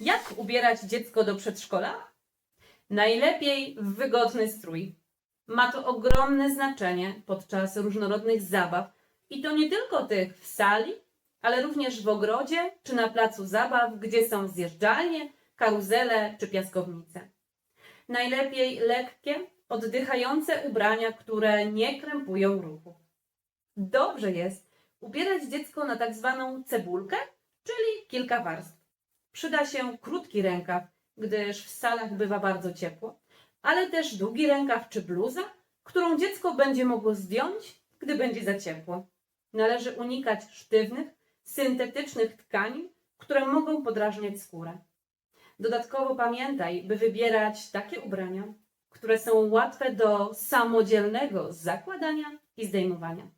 Jak ubierać dziecko do przedszkola? Najlepiej w wygodny strój. Ma to ogromne znaczenie podczas różnorodnych zabaw i to nie tylko tych w sali, ale również w ogrodzie czy na placu zabaw, gdzie są zjeżdżalnie, karuzele czy piaskownice. Najlepiej lekkie, oddychające ubrania, które nie krępują ruchu. Dobrze jest ubierać dziecko na tak zwaną cebulkę, czyli kilka warstw. Przyda się krótki rękaw, gdyż w salach bywa bardzo ciepło, ale też długi rękaw czy bluza, którą dziecko będzie mogło zdjąć, gdy będzie za ciepło. Należy unikać sztywnych, syntetycznych tkanin, które mogą podrażniać skórę. Dodatkowo pamiętaj, by wybierać takie ubrania, które są łatwe do samodzielnego zakładania i zdejmowania.